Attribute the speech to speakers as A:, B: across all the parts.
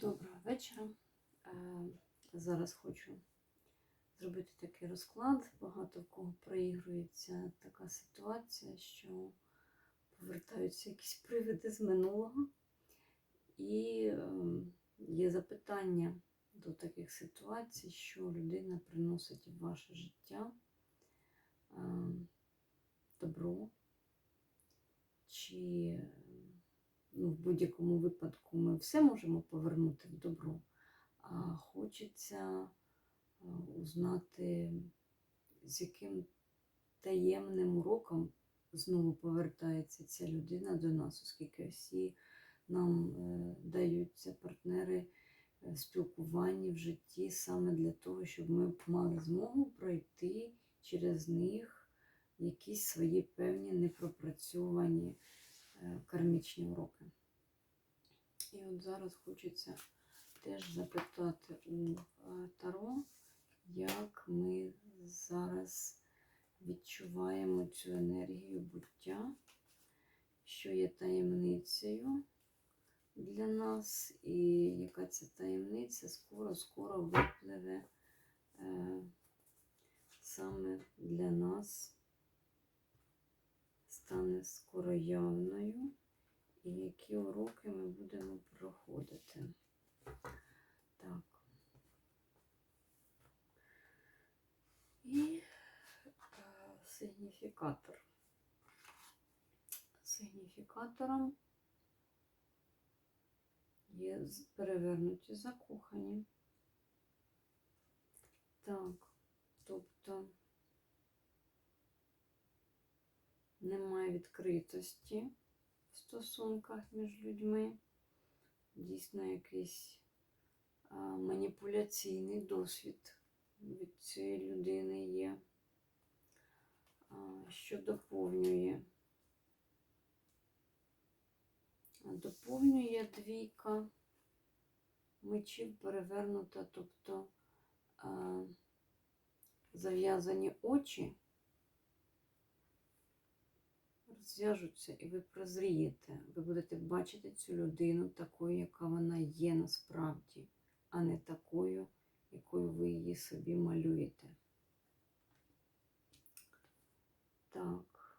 A: Доброго вечора. Е, Зараз хочу зробити такий розклад. Багато в кого проігрується така ситуація, що повертаються якісь привиди з минулого. І е, є запитання до таких ситуацій, що людина приносить в ваше життя е, добро, чи ну, в будь-якому випадку ми все можемо повернути в добро, а хочеться узнати, з яким таємним уроком знову повертається ця людина до нас, оскільки всі нам е, даються партнери е, спілкування в житті саме для того, щоб ми мали змогу пройти через них якісь свої певні непропрацьовані е, кармічні уроки. І от зараз хочеться теж запитати у е, Таро, як ми зараз відчуваємо цю енергію буття, що є таємницею для нас, і яка ця таємниця скоро-скоро випливе е, саме для нас, стане скоро явною і які уроки ми будемо проходити. Так. І е, сигніфікатор. Сигніфікатором є перевернуті закохані. Так, тобто немає відкритості стосунках між людьми. Дійсно, якийсь а, маніпуляційний досвід від цієї людини є, а, що доповнює. Доповнює двійка мечів перевернута, тобто зав'язані очі розв'яжуться і ви прозрієте. Ви будете бачити цю людину такою, яка вона є насправді, а не такою, якою ви її собі малюєте. Так,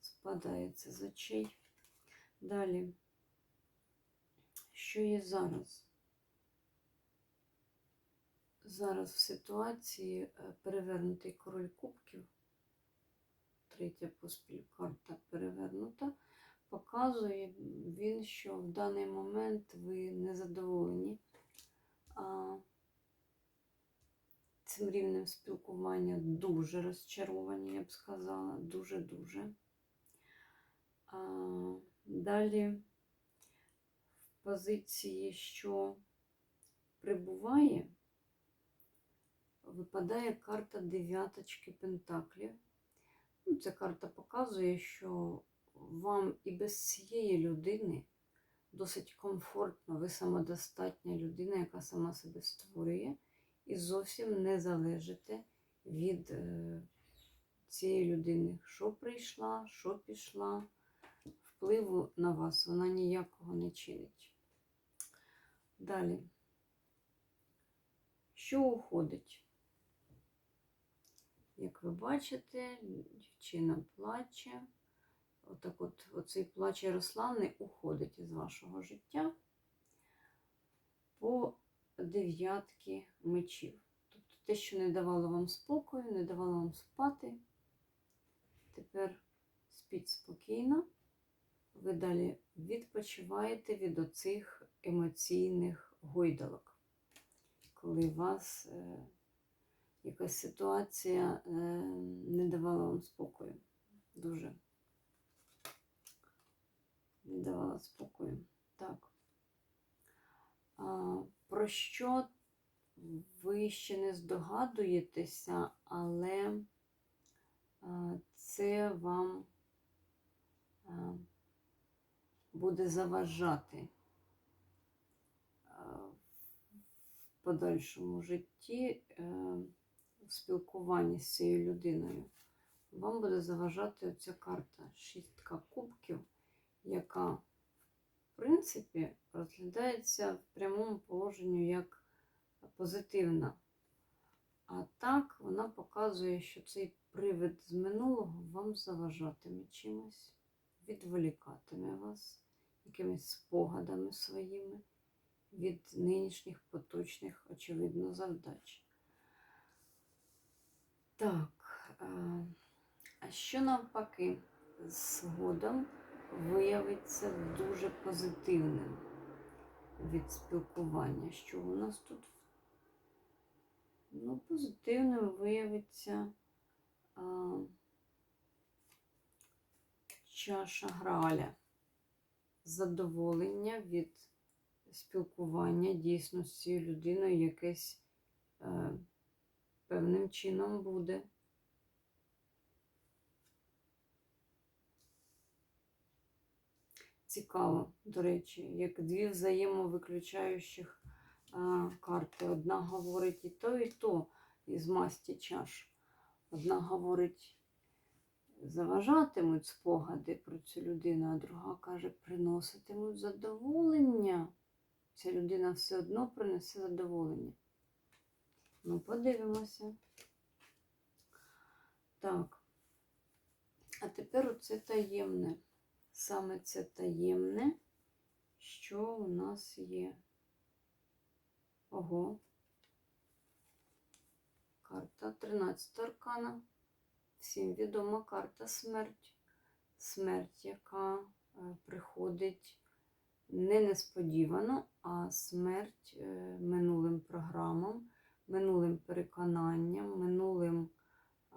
A: спадається з очей. Далі, що є зараз? Зараз в ситуації е, перевернутий король кубків третя поспіль карта перевернута, показує він, що в даний момент ви не задоволені а, цим рівнем спілкування дуже розчаровані, я б сказала, дуже-дуже. Далі в позиції, що прибуває, випадає карта дев'яточки пентаклів. Ну, Ця карта показує, що вам і без цієї людини досить комфортно, ви самодостатня людина, яка сама себе створює, і зовсім не залежите від е, цієї людини, що прийшла, що пішла. Впливу на вас вона ніякого не чинить. Далі. Що уходить? Як ви бачите, дівчина плаче. Отак от оцей плач Ярославни уходить із вашого життя по дев'ятки мечів. Тобто те, що не давало вам спокою, не давало вам спати. Тепер спіть спокійно. Ви далі відпочиваєте від оцих емоційних гойдалок, коли вас. Е, якась ситуація е, не давала вам спокою. Дуже не давала спокою. Так. А, про що ви ще не здогадуєтеся, але це вам буде заважати в подальшому житті. Спілкуванні з цією людиною, вам буде заважати оця карта шістка кубків, яка, в принципі, розглядається в прямому положенні як позитивна. А так вона показує, що цей привид з минулого вам заважатиме чимось, відволікатиме вас якимись спогадами своїми від нинішніх поточних, очевидно, завдач. Так, е, а що навпаки, згодом виявиться дуже позитивним від спілкування. Що у нас тут? Ну, позитивним виявиться а, чаша граля. Задоволення від спілкування дійсно з цією людиною якесь е, певним чином буде. Цікаво, до речі, як дві взаємовиключаючих а, карти. Одна говорить і то, і то із масті чаш. Одна говорить, заважатимуть спогади про цю людину, а друга каже, приноситимуть задоволення. Ця людина все одно принесе задоволення. Ну, подивимося. Так. А тепер оце таємне. Саме це таємне, що у нас є. Ого. Карта 13 аркана. Всім відома карта смерть. Смерть, яка е, приходить не несподівано, а смерть е, минулим програмам, минулим переконанням, минулим е,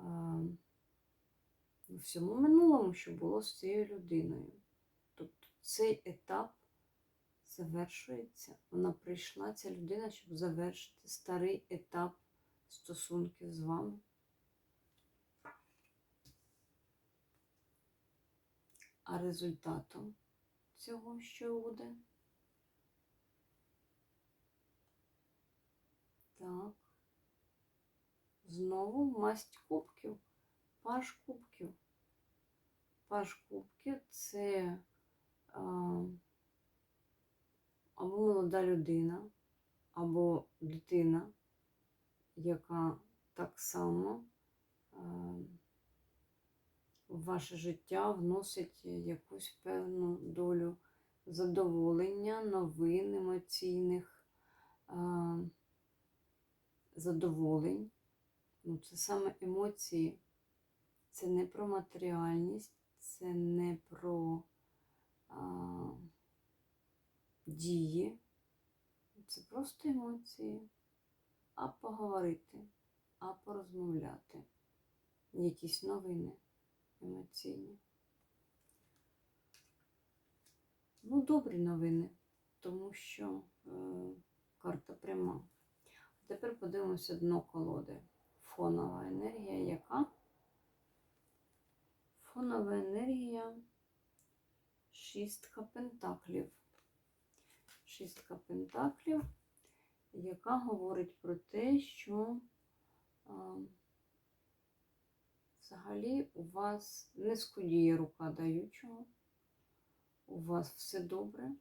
A: всьому минулому, що було з цією людиною. Тобто цей етап завершується. Вона прийшла, ця людина, щоб завершити старий етап стосунків з вами. А результатом цього що буде? Так. Знову масть кубків, паш кубків. Паш кубків це а, або молода людина, або дитина, яка так само а, в ваше життя вносить якусь певну долю задоволення, новин емоційних а, задоволень. Ну, це саме емоції, це не про матеріальність, це не про а, дії, це просто емоції, а поговорити, а порозмовляти. Якісь новини емоційні. Ну, добрі новини, тому що е, карта пряма. Тепер подивимося дно колоди. Фонова енергія яка? Фонова енергія шістка пентаклів. Шістка пентаклів, яка говорить про те, що а, взагалі у вас не скудіє рука даючого, у вас все добре,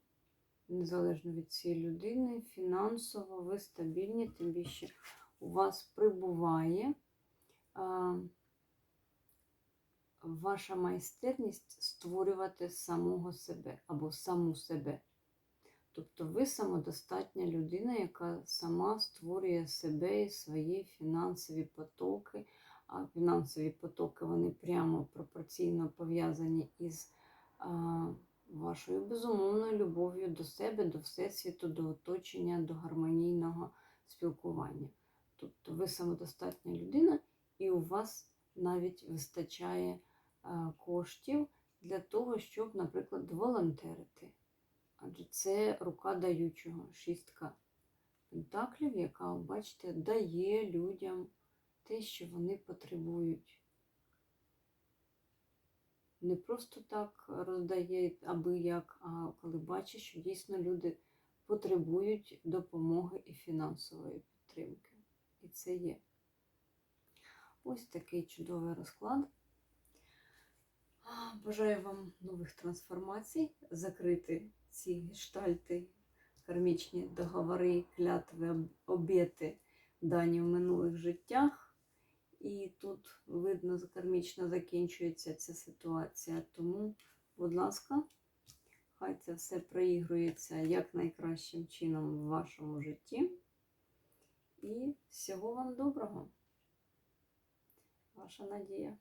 A: незалежно від цієї людини, фінансово ви стабільні, тим більше у вас прибуває ваша майстерність створювати самого себе або саму себе. Тобто ви самодостатня людина, яка сама створює себе і свої фінансові потоки. А фінансові потоки вони прямо пропорційно пов'язані із а, вашою безумовною любов'ю до себе, до Всесвіту, до оточення, до гармонійного спілкування. Тобто ви самодостатня людина, і у вас навіть вистачає а, коштів для того, щоб, наприклад, волонтерити. Адже це рука даючого, шістка пентаклів, яка, бачите, дає людям те, що вони потребують. Не просто так роздає аби як, а коли бачить, що дійсно люди потребують допомоги і фінансової підтримки. І це є. Ось такий чудовий розклад. Бажаю вам нових трансформацій, закрити ці гештальти кармічні договори, клятви, об- обети дані в минулих життях. І тут видно, кармічно закінчується ця ситуація. Тому, будь ласка, хай це все проігрується як найкращим чином в вашому житті. І всього вам доброго. Ваша Надія.